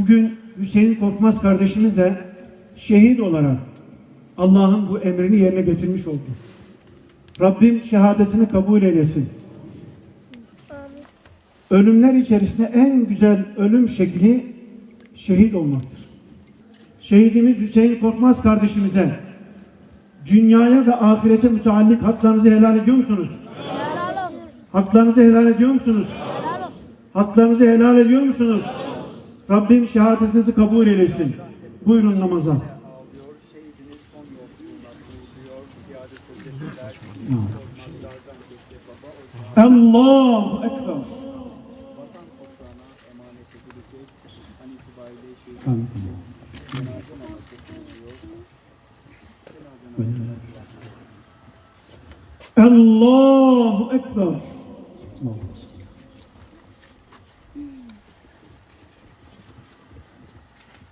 Bugün Hüseyin Korkmaz kardeşimiz de şehit olarak Allah'ın bu emrini yerine getirmiş oldu. Rabbim şehadetini kabul eylesin. Ölümler içerisinde en güzel ölüm şekli şehit olmaktır. Şehidimiz Hüseyin Korkmaz kardeşimize dünyaya ve ahirete müteallik haklarınızı helal ediyor musunuz? Haklarınızı helal ediyor musunuz? Haklarınızı helal ediyor musunuz? Rabbim şehadetinizi kabul eylesin. Buyurun namaza. Allahu Ekber. namazı Allahu Ekber. Allahu.